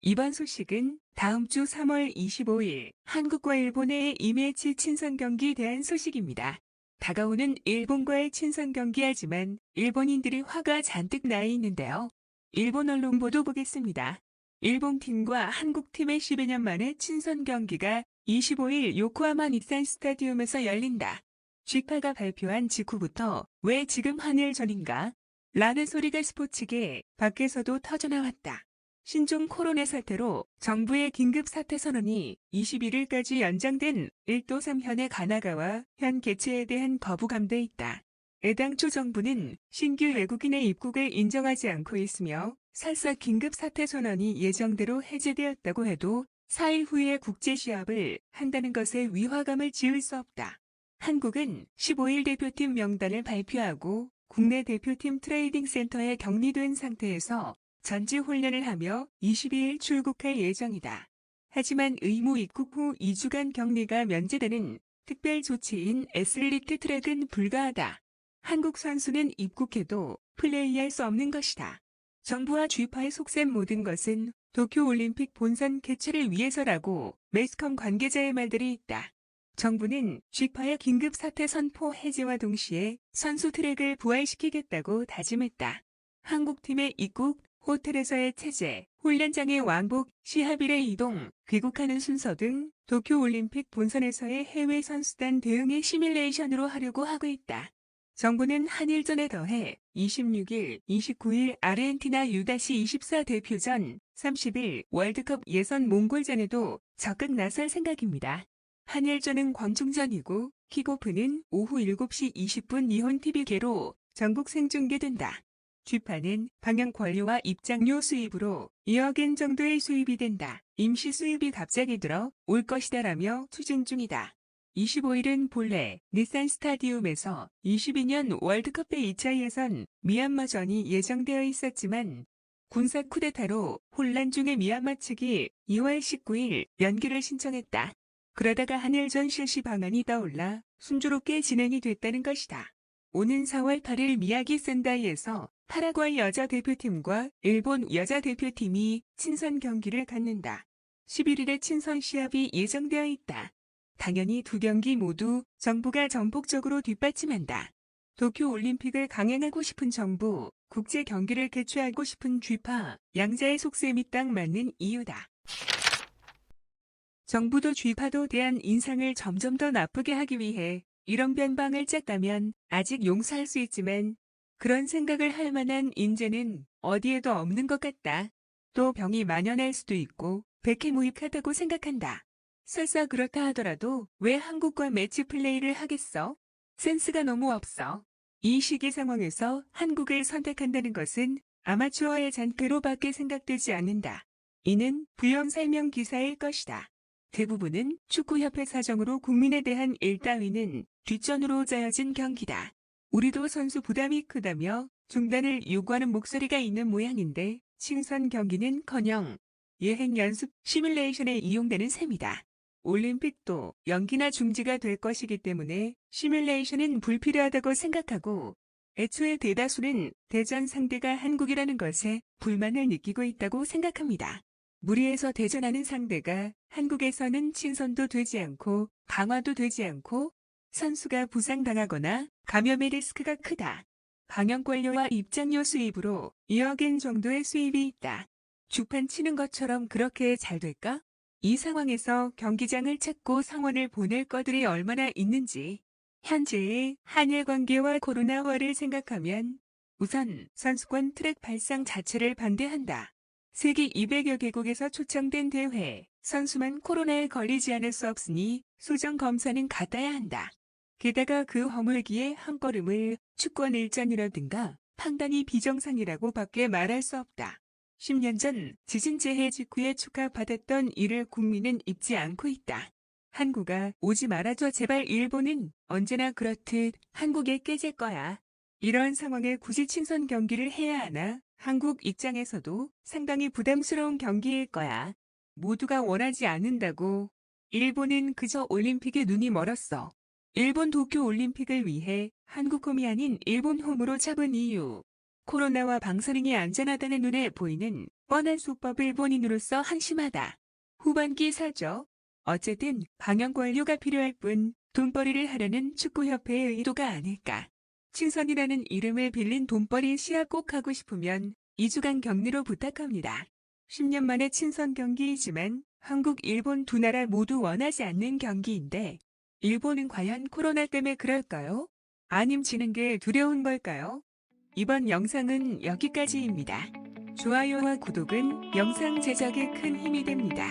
이번 소식은 다음 주 3월 25일 한국과 일본의 이매치 친선 경기에 대한 소식입니다. 다가오는 일본과의 친선 경기하지만 일본인들이 화가 잔뜩 나 있는데요. 일본 언론 보도 보겠습니다. 일본 팀과 한국 팀의 12년 만에 친선 경기가 25일 요코하마 닛산 스타디움에서 열린다. 쥐파가 발표한 직후부터 왜 지금 한일전인가? 라는 소리가 스포츠계 밖에서도 터져나왔다. 신종 코로나 사태로 정부의 긴급 사태 선언이 21일까지 연장된 1도 3현의 가나가와 현 개최에 대한 거부감도 있다. 애당초 정부는 신규 외국인의 입국을 인정하지 않고 있으며 설사 긴급 사태 선언이 예정대로 해제되었다고 해도 4일 후에 국제 시합을 한다는 것에 위화감을 지울 수 없다. 한국은 15일 대표팀 명단을 발표하고 국내 대표팀 트레이딩 센터에 격리된 상태에서 전지 훈련을 하며 22일 출국할 예정이다. 하지만 의무 입국 후 2주간 격리가 면제되는 특별 조치인 애슬리트 트랙은 불가하다. 한국 선수는 입국해도 플레이할 수 없는 것이다. 정부와 쥐파의 속셈 모든 것은 도쿄올림픽 본선 개최를 위해서라고 매스컴 관계자의 말들이 있다. 정부는 쥐파의 긴급 사태 선포 해제와 동시에 선수 트랙을 부활시키겠다고 다짐했다. 한국팀의 입국, 호텔에서의 체제, 훈련장의 왕복, 시합일의 이동, 귀국하는 순서 등 도쿄올림픽 본선에서의 해외 선수단 대응의 시뮬레이션으로 하려고 하고 있다. 정부는 한일전에 더해 26일, 29일 아르헨티나 U-24 대표전, 30일 월드컵 예선 몽골전에도 적극 나설 생각입니다. 한일전은 광중전이고 킥오프는 오후 7시 20분 일본TV계로 전국 생중계된다. 쥐파는 방영 권료와 입장료 수입으로 2억엔 정도의 수입이 된다. 임시 수입이 갑자기 들어 올 것이다 라며 추진 중이다. 25일은 본래 닛산 스타디움에서 22년 월드컵의 2차 예선 미얀마전이 예정되어 있었지만 군사 쿠데타로 혼란 중의 미얀마 측이 2월 19일 연기를 신청했다. 그러다가 한일전 실시 방안이 떠올라 순조롭게 진행이 됐다는 것이다. 오는 4월 8일 미야기 센다이에서 파라과이 여자 대표팀과 일본 여자 대표팀이 친선 경기를 갖는다. 11일에 친선 시합이 예정되어 있다. 당연히 두 경기 모두 정부가 전폭적으로 뒷받침한다. 도쿄 올림픽을 강행하고 싶은 정부, 국제 경기를 개최하고 싶은 쥐파, 양자의 속셈이 딱 맞는 이유다. 정부도 쥐파도 대한 인상을 점점 더 나쁘게 하기 위해 이런 변방을 짰다면 아직 용서할 수 있지만 그런 생각을 할 만한 인재는 어디에도 없는 것 같다. 또 병이 만연할 수도 있고 백해무익하다고 생각한다. 설사 그렇다 하더라도 왜 한국과 매치 플레이를 하겠어? 센스가 너무 없어. 이 시기 상황에서 한국을 선택한다는 것은 아마추어의 잔꾀로밖에 생각되지 않는다. 이는 부연 설명 기사일 것이다. 대부분은 축구협회 사정으로 국민에 대한 일 따위는 뒷전으로 짜여진 경기다. 우리도 선수 부담이 크다며 중단을 요구하는 목소리가 있는 모양인데 친선 경기는커녕 예행 연습 시뮬레이션에 이용되는 셈이다. 올림픽도 연기나 중지가 될 것이기 때문에 시뮬레이션은 불필요하다고 생각하고 애초에 대다수는 대전 상대가 한국이라는 것에 불만을 느끼고 있다고 생각합니다. 무리해서 대전하는 상대가 한국에서는 친선도 되지 않고 강화도 되지 않고 선수가 부상당하거나 감염의 리스크가 크다. 방역권료와 입장료 수입으로 2억엔 정도의 수입이 있다. 주판 치는 것처럼 그렇게 잘 될까? 이 상황에서 경기장을 찾고 상원을 보낼 거들이 얼마나 있는지 현재의 한일 관계와 코로나화를 생각하면 우선 선수권 트랙 발상 자체를 반대한다. 세계 200여 개국에서 초청된 대회, 선수만 코로나에 걸리지 않을 수 없으니 수정 검사는 갖아야 한다. 게다가 그 허물기에 한 걸음을 축권 일전이라든가 판단이 비정상이라고 밖에 말할 수 없다. 10년 전 지진 재해 직후에 축하받았던 이를 국민은 잊지 않고 있다. 한국아 오지 말아줘 제발 일본은 언제나 그렇듯 한국에 깨질 거야. 이런 상황에 굳이 친선 경기를 해야 하나 한국 입장에서도 상당히 부담스러운 경기일 거야. 모두가 원하지 않는다고. 일본은 그저 올림픽에 눈이 멀었어. 일본 도쿄 올림픽을 위해 한국 홈이 아닌 일본 홈으로 잡은 이유. 코로나와 방사능이 안전하다는 눈에 보이는 뻔한 수법 일본인으로서 한심하다. 후반기 사죠. 어쨌든 방역 관료가 필요할 뿐 돈벌이를 하려는 축구협회의 의도가 아닐까. 친선이라는 이름을 빌린 돈벌이 시합 꼭 하고 싶으면 2주간 격리로 부탁합니다. 10년 만에 친선 경기이지만 한국, 일본 두 나라 모두 원하지 않는 경기인데 일본은 과연 코로나 때문에 그럴까요? 아님 지는 게 두려운 걸까요? 이번 영상은 여기까지입니다. 좋아요와 구독은 영상 제작에 큰 힘이 됩니다.